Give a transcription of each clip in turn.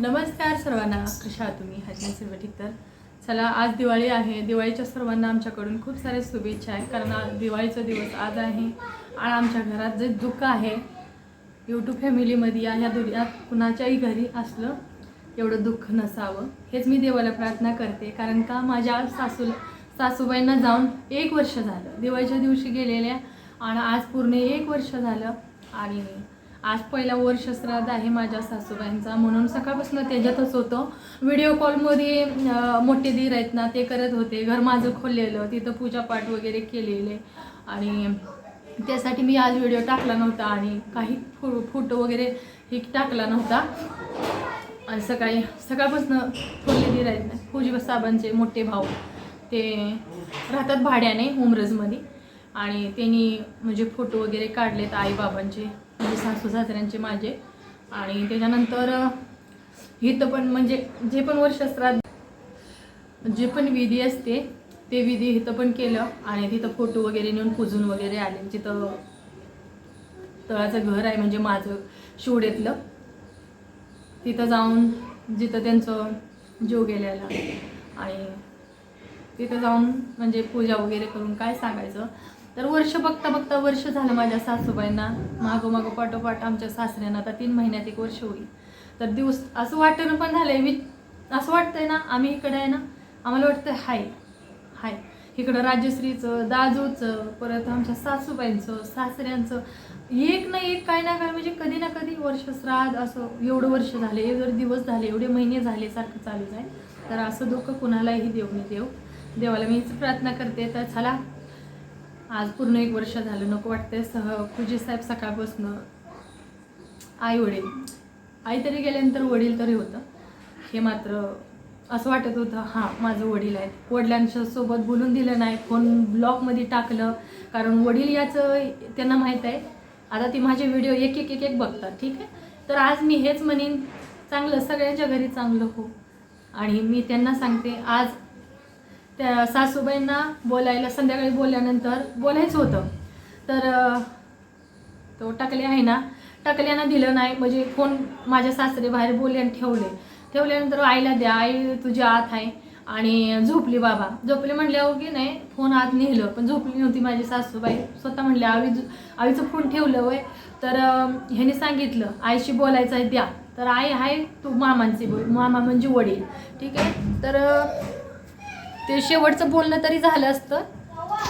नमस्कार सर्वांना कशा तुम्ही? हजनी सर्व ठीक तर. चला आज दिवाळी आहे. दिवाळीच्या सर्वांना आमच्याकडून खूप साऱ्या शुभेच्छा आहेत कारण आज दिवाळीचा दिवस आज आहे आणि आमच्या घरात जे दुःख आहे यूट्यूब फॅमिलीमध्ये या ह्या दुनियात कुणाच्याही घरी असलं एवढं दुःख नसावं. हेच मी देवाला प्रार्थना करते कारण का माझ्या सासू सासूबाईंना जाऊन एक वर्ष झालं. दिवाळीच्या दिवशी गेलेल्या आणि आज पूर्ण एक वर्ष झालं आणि आज पहिला वर्ष श्राद्ध आहे माझ्या सासूबाईंचा. म्हणून सकाळपासून त्याच्यातच होतं. व्हिडिओ कॉलमध्ये मोठे दीर आहेत ना ते करत होते. घर माझं खोललेलं. तिथं पूजापाठ वगैरे केलेले. आणि त्यासाठी मी आज व्हिडिओ टाकला नव्हता आणि काही फो फोटो वगैरे हे टाकला नव्हता. आणि सकाळी सकाळपासून खोलले दीर आहेत ना पूजी साबांचे मोठे भाऊ. ते राहतात भाड्याने उमरजमध्ये. आणि त्यांनी म्हणजे फोटो वगैरे काढलेत आईबाबांचे. म्हणजे सासू सासऱ्यांचे माझे. आणि त्याच्यानंतर इथं पण म्हणजे जे पण वर्ष श्राद्ध जे पण विधी असते ते विधी इथं पण केलं. आणि तिथं फोटो वगैरे नेऊन पुजून वगैरे आले. म्हणजे तिथं तळाचं घर आहे म्हणजे माझं शिवडेतलं तिथं जाऊन जिथं त्यांचं जीव गेलेला. आणि तिथं जाऊन म्हणजे पूजा वगैरे करून काय सांगायचं? तर वर्ष बघता बघता वर्ष झालं माझ्या सासूबाईंना. मागं मागं पाठोपाठ आमच्या सासऱ्यांना आता तीन महिन्यात एक वर्ष होईल. तर दिवस असं वाटणं पण झालं आहे मी असं वाटतंय ना आम्ही इकडे आहे ना आम्हाला वाटतं हाय हाय. इकडं राजश्रीचं दाजूचं परत आमच्या सासूबाईंचं सासऱ्यांचं. एक ना एक काय ना काय म्हणजे कधी ना कधी वर्ष श्राद्ध असं एवढं वर्ष झाले एवढे दिवस झाले एवढे महिने झाले सारखं चालूच आहे. तर असं दुःख कुणालाही देऊ मी देव. देवाला मीच प्रार्थना करते. तर चला आज पूर्ण एक वर्ष झालं. नको वाटतंय सह पूजी साहेब सकाळपासून आई वडील. आई तरी गेल्यानंतर वडील तरी होतं. हे मात्र असं वाटत होतं हां माझं वडील आहेत. वडिलांच्या सोबत बोलून दिलं नाही फोन ब्लॉकमध्ये टाकलं. कारण वडील याचं त्यांना माहीत आहे. आता ती माझे व्हिडिओ एक एक एक एक बघतात ठीक आहे? तर आज मी हेच म्हणेन चांगलं सगळ्यांच्या घरी चांगलं हो. आणि मी त्यांना सांगते आज त्या सासूबाईंना बोलायला संध्याकाळी बोलल्यानंतर बोलायचं होतं. तर तो टाकले आहे ना टाकल्यानं दिलं नाही म्हणजे फोन माझ्या सासरे बाहेर बोलले आणि ठेवले. ठेवल्यानंतर आईला द्या आई तुझ्या आत आहे आणि झोपली बाबा. झोपली म्हणल्यावर की नाही फोन आत नेलं पण झोपली नव्हती माझी सासूबाई. स्वतः म्हणल्या आवी आईचं फोन ठेवलं वय. तर ह्याने सांगितलं आईशी बोलायचं आहे द्या. तर आई आहे तू मामांची बोल मामा म्हणजे वडील. ठीक आहे? तर ते शेवटचं बोलणं तरी झालं असतं.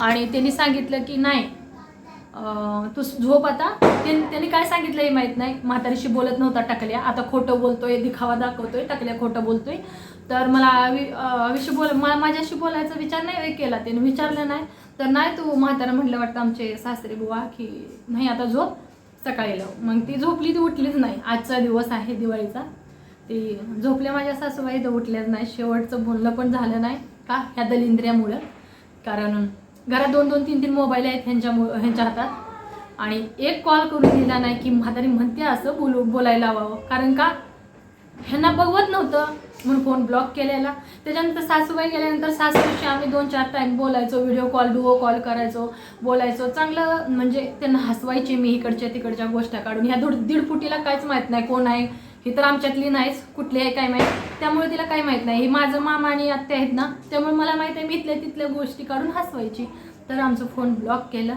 आणि त्यांनी सांगितलं की नाही तू झोप आता. त्यांनी काय सांगितलं हे माहीत नाही. म्हातारीशी बोलत नव्हता टाकल्या. आता खोटं बोलतोय दिखावा दाखवतोय टाकल्या खोटं बोलतोय. तर मला आयुष्य बोल मला माझ्याशी बोलायचा विचार नाही केला. त्याने विचारलं नाही. तर नाही तू म्हातारा म्हटलं वाटतं आमचे सासरे बुवा की नाही आता झोप सकाळी लाव. मग ती झोपली ती उठलीच नाही. आजचा दिवस आहे दिवाळीचा. ती झोपल्या माझ्या सासूबाई तर उठल्याच नाही. शेवटचं बोलणं पण झालं नाही. का ह्या दलिंद्र्यामुळं? कारण घरात दोन दोन तीन तीन मोबाईल आहेत ह्यांच्यामुळं ह्यांच्या हातात. आणि एक कॉल करून दिला नाही की म्हातारी म्हणते असं बोलू बोलायला हवावं कारण का? ह्यांना बघवत नव्हतं म्हणून फोन ब्लॉक केलेला. त्याच्यानंतर सासूबाई गेल्यानंतर सासूशी आम्ही दोन चार टाईम बोलायचो व्हिडिओ कॉल डुओ कॉल करायचो बोलायचो. चांगलं म्हणजे त्यांना हसवायचे मी इकडच्या तिकडच्या गोष्टी काढून. ह्या दीड दीड फुटीला काहीच माहीत नाही कोण आहे ही तर आमच्यातली नाहीच कुठली आहे काय माहीत. त्यामुळे तिला काही माहीत नाही. हे माझं मामा आणि आत्या आहेत ना त्यामुळे मला माहीत आहे मी इथल्या तिथल्या गोष्टी काढून हसवायची. तर आमचं फोन ब्लॉक केलं.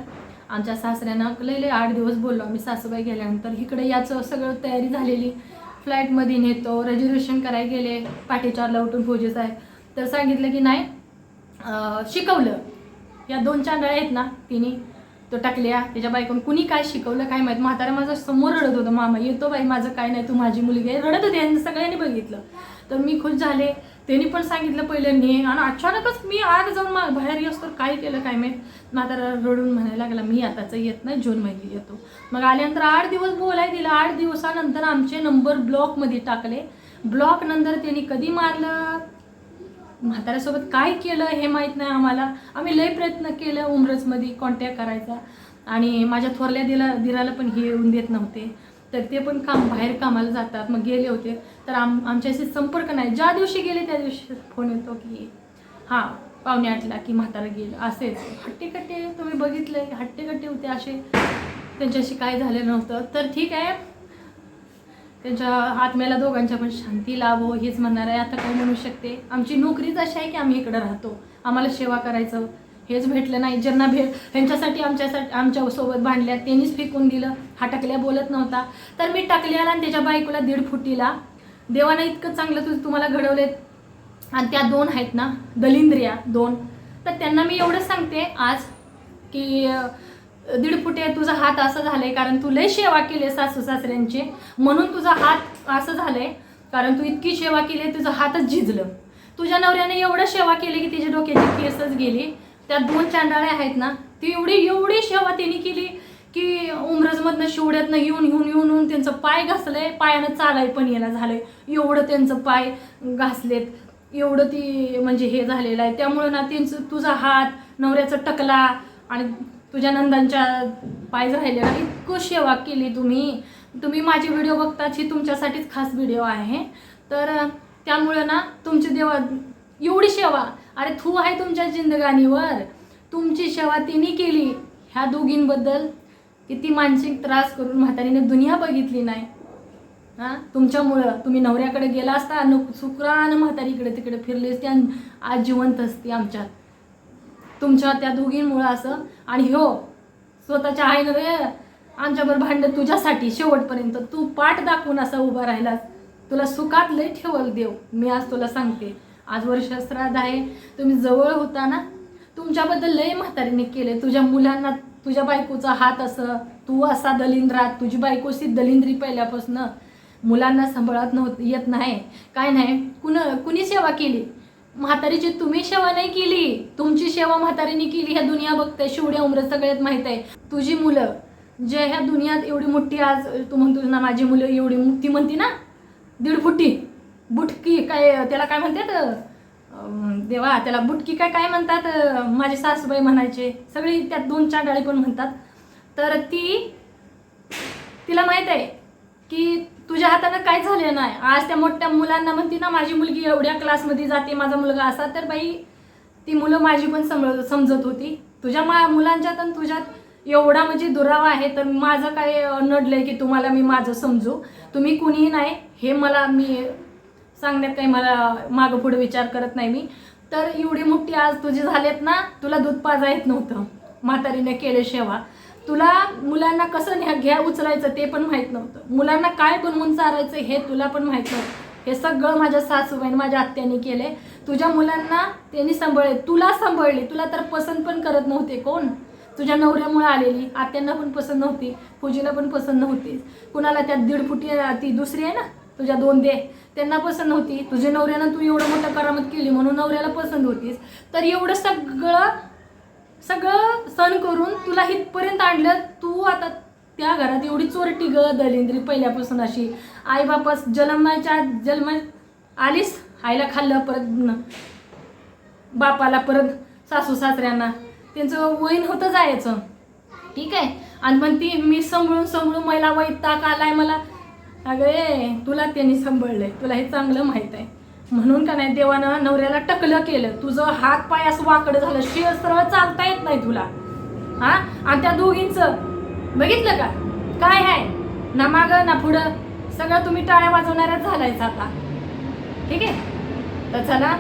आमच्या सासऱ्यांना लय लय आठ दिवस बोललो. आम्ही सासूबाई गेल्यानंतर इकडे याचं सगळं तयारी झालेली. फ्लाईटमध्ये नेतो रिझर्वेशन करायला गेले. पाठी चारला उठून फौजी आहे. तर सांगितलं की नाही शिकवलं. या दोन चांदळ्या आहेत ना तिने तो टाकल्या त्याच्या बायकोन कुणी काय शिकवलं काय माहीत. म्हातारा माझं समोर रडत होतं मामा येतो बाई माझं काय नाही तू माझी मुलगी आहे. रडत होती यांनी सगळ्यांनी बघितलं. तर मी खुश झाले. त्यांनी पण सांगितलं पहिलं आणि अचानकच मी आत जाऊन मा बाहेर येस तर काय केलं काय माहीत. म्हातारा रडून म्हणायला लागला मी आताचं येत नाही जून महिन्यात येतो. मग आल्यानंतर आठ दिवस बोलाय दिला. आठ दिवसानंतर आमचे नंबर ब्लॉकमध्ये टाकले. ब्लॉक नंतर त्यांनी कधी मारलं? म्हाताऱ्यासोबत काय केलं हे माहीत नाही आम्हाला. आम्ही लय प्रयत्न केलं उमरजमध्ये कॉन्टॅक्ट करायचा. आणि माझ्या थोरल्या दिला दिराला पण हे येऊन देत नव्हते. तर ते पण काम बाहेर कामाला जातात. मग गेले होते. तर आम आमच्याशी संपर्क नाही. ज्या दिवशी गेले त्या दिवशी फोन येतो की हां पाहुणे आठला की म्हातारा गेलं. असेच हट्टेकट्टे तुम्ही बघितले. हट्टेकट्टे होते असे. त्यांच्याशी काय झालं नव्हतं. तर ठीक आहे. त्यांच्या आत्म्याला दोघांच्या पण शांती लाभो हेच म्हणणार आहे. आता काय म्हणू शकते? आमची नोकरीच अशी आहे की आम्ही इकडं राहतो. आम्हाला सेवा करायचं. हेच भेटलं नाही. ज्यांना भेट त्यांच्यासाठी आमच्यासाठी आमच्यासोबत भांडल्या त्यांनीच फेकून दिलं. हा टकल्या बोलत नव्हता. तर मी टाकल्याला आणि त्याच्या बायकोला दीड फुटीला. देवानं इतकं चांगलं तू तुम्हाला घडवलेत आणि त्या दोन आहेत ना दलिंद्रिया दोन. तर त्यांना मी एवढंच सांगते आज की दीड फुटे तुझा हात असं झालाय कारण तू लय सेवा केली सासू सासऱ्यांची. म्हणून तुझा हात असं झालंय कारण तू इतकी सेवा केली तुझं हातच झिजलं. तुझ्या नवऱ्याने एवढं सेवा केली की तिच्या डोक्याची केसच गेली. त्या दोन चांडाळ्या आहेत ना ती एवढी एवढी सेवा तिने केली की उमरजमधनं शिवड्यातनं येऊन येऊन येऊन येऊन त्यांचं पाय घासलंय. पायानं चालाय पण येणं झालंय. एवढं त्यांचं पाय घासलेत. एवढं ती म्हणजे हे झालेलं आहे. त्यामुळं ना त्यांचं तुझा हात नवऱ्याचा टकला आणि तुझ्या नंदांच्या पाय राहिलेला. इतकं सेवा केली तुम्ही. तुम्ही माझे व्हिडिओ बघताच ही तुमच्यासाठीच खास व्हिडिओ आहे. तर त्यामुळं ना तुमची देवा एवढी सेवा. अरे थू आहे तुमच्या जिंदगानीवर तुमची सेवा तिने केली. ह्या दोघींबद्दल किती मानसिक त्रास करून म्हातारीने दुनिया बघितली नाही. हां? तुमच्यामुळं. तुम्ही नवऱ्याकडे गेला असता न सुक्रान म्हातारीकडे तिकडे फिरले असते आणि आज जिवंत असते आमच्यात. तुमच्या त्या दोघींमुळं असं. आणि हो स्वतःच्या आईनं रे आमच्यावर भांडण तुझ्यासाठी शेवटपर्यंत तू पाठ दाखवून असा उभा राहिलास. तुला सुखात लय ठेवल देव. मी आज तुला सांगते आज वर्ष श्राद्ध आहे. तुम्ही जवळ होता ना? तुमच्याबद्दल लय म्हातारीने केले तुझ्या मुलांना तुझ्या बायकोचा हात असं तू असा दलिंद्रात तुझी बायकोशी दलिंद्री पहिल्यापासून. मुलांना सांभाळत नव्हत येत नाही. काय नाही कुण कुणी सेवा केली? म्हातारीची तुम्ही सेवा नाही केली. तुमची सेवा म्हातारीने केली. ह्या दुनिया बघते. शिवड्या उमर सगळ्यात माहीत आहे. तुझी मुलं जे ह्या दुनियात एवढी मोठी आज तू म्हणतो ना माझी मुलं एवढी ती म्हणती ना दीड फुटी बुटकी काय त्याला काय म्हणतात? देवा त्याला बुटकी काय काय म्हणतात? माझे सासूबाई म्हणायचे. सगळी त्यात दोन चार डाळी पण म्हणतात. तर ती तिला माहीत आहे की तुझ्या हातानं काय झालं नाही? आज त्या मोठ्या मुलांना म्हणती ना माझी मुलगी एवढ्या क्लासमध्ये जाते माझा मुलगा असा. तर बाई ती मुलं माझी पण समज समजत होती. तुझ्या मा मुलांच्यात आणि तुझ्यात एवढा म्हणजे दुरावा आहे तर माझं काय नडलं की तुम्हाला मी माझं समजू? तुम्ही कुणीही नाही हे मला मी सांगण्यात काही मला मागं पुढे विचार करत नाही मी. तर एवढी मोठी आज तुझी झालेत ना तुला दूध पाजा येत नव्हतं. म्हातारीने केले सेवा तुला मुलांना कसं न्या घ्या उचलायचं ते पण माहीत नव्हतं. मुलांना काय बनवून चारायचं हे तुला पण माहीत नव्हतं. हे सगळं माझ्या सासूबाईने माझ्या आत्याने केले तुझ्या मुलांना त्यांनी सांभाळले. तुला सांभाळली. तुला तर पसंत पण करत नव्हते कोण? तुझ्या नवऱ्यामुळे आलेली. आत्यांना पण पसंत नव्हती. पूजेला पण पसंत नव्हती. कुणाला त्या दीड फुटी ती दुसरी आहे ना तुझ्या दोन दे त्यांना पसंत नव्हती. तुझ्या नवऱ्यानं तू एवढं मोठं करामत केली म्हणून नवऱ्याला पसंत होतीस. तर एवढं सगळं सगळं सण करून तुला इथपर्यंत आणलं तू आता त्या घरात एवढी चोरटी ग दलिंद्री पहिल्यापासून अशी. आई बापास जन्माच्या जन्म आलीस आईला खाल्लं परत न- बापाला परत सासू सासऱ्यांना. त्यांचं वयन होतं जायचं. ठीक आहे? आणि पण ती मी सांभाळून सांभाळून मला वैताग आलाय मला. अगं तुला त्यांनी सांभाळलंय. तुला हे चांगलं माहीत आहे. म्हणून का नाही देवानं नवऱ्याला टकलं केलं? तुझं हात पाय असं वाकडं झालं. शिळ सरळ चालता येत नाही तुला. हा? आणि त्या दोघींचं बघितलं का? काय आहे ना मागं ना पुढं. सगळं तुम्ही टाळ्या वाजवणाऱ्याच झालायचं आता. ठीक आहे? तर चला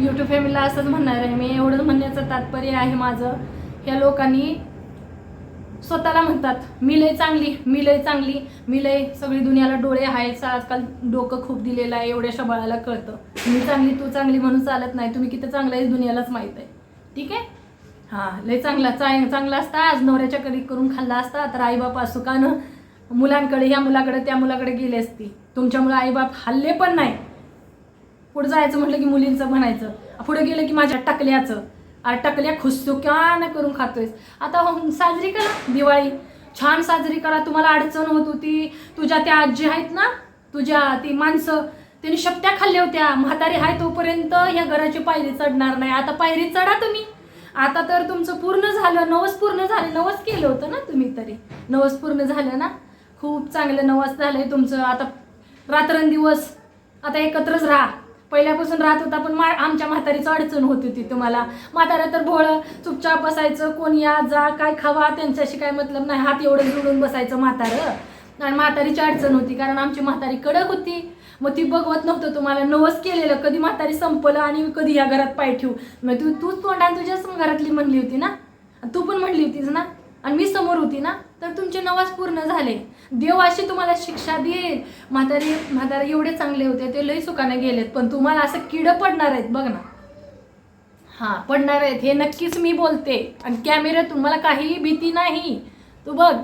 यूट्यूब फॅमिलीला असंच म्हणणार आहे. मी एवढंच म्हणण्याचं तात्पर्य आहे माझं. ह्या लोकांनी स्वतःला म्हणतात मी लय चांगली मी लय चांगली मी लय सगळी दुनियाला डोळे आहेत आजकाल डोकं खूप दिलेलं आहे एवढ्याशा शबाळाला कळतं. मी चांगली तू चांगली म्हणून चालत नाही तुम्ही किती चांगलं आहे दुनियालाच माहीत आहे. ठीक आहे? हां लय चांगला चांग चांगला असता आज नवऱ्याच्या कडी करून खाल्ला असता तर आईबाप सुखानं मुलांकडे ह्या मुलाकडे त्या मुलाकडे गेली असती. तुमच्यामुळे आईबाप हल्ले पण नाही. पुढे जायचं म्हटलं की मुलींचं म्हणायचं. पुढे गेलं की माझ्या टाकल्याचं. टकल्या खुसुक्यानं करून खातोयस. आता हो, साजरी करा दिवाळी. छान साजरी करा. तुम्हाला अडचण होत होती. तुझ्या त्या आजी आहेत ना तुझ्या ती माणसं त्यांनी शपत्या खाल्ल्या होत्या. म्हातारी आहे तोपर्यंत ह्या घराची पायरी चढणार नाही. आता पायरी चढा तुम्ही. आता तर तुमचं पूर्ण झालं नवस पूर्ण झालं. नवस केलं होतं ना तुम्ही तरी. नवस पूर्ण झालं ना? खूप चांगलं नवस झालं आहे तुमचं. आता रात्रंदिवस आता एकत्रच राहा. पहिल्यापासून राहत होता पण मा आमच्या म्हातारीचं अडचण होत होती तुम्हाला. म्हातारा तर भोळं चुपचाप बसायचं कोण या जा काय खावा त्यांच्याशी काय मतलब नाही. हात एवढं जोडून बसायचं म्हातारं. आणि म्हातारीची अडचण होती कारण आमची म्हातारी कडक होती. मग ती बघवत नव्हतं तुम्हाला. नवस केलेलं कधी म्हातारी संपलं आणि कधी या घरात पाय ठेवू. मग तू तूच तोंडाने तुझ्याच घरातली म्हणली होती ना? तू पण म्हणली होतीस ना? आणि मी समोर होती ना? तर तुमचे नवाज पूर्ण झाले. देव अशी तुम्हाला शिक्षा देईल. म्हातारी म्हातारी एवढे चांगले होते ते लई सुखाने गेलेत पण तुम्हाला असं किड पडणार आहेत बघ ना. हां पडणार आहेत हे नक्कीच मी बोलते. आणि कॅमेऱ्यातून मला काहीही भीती नाही. तू बघ.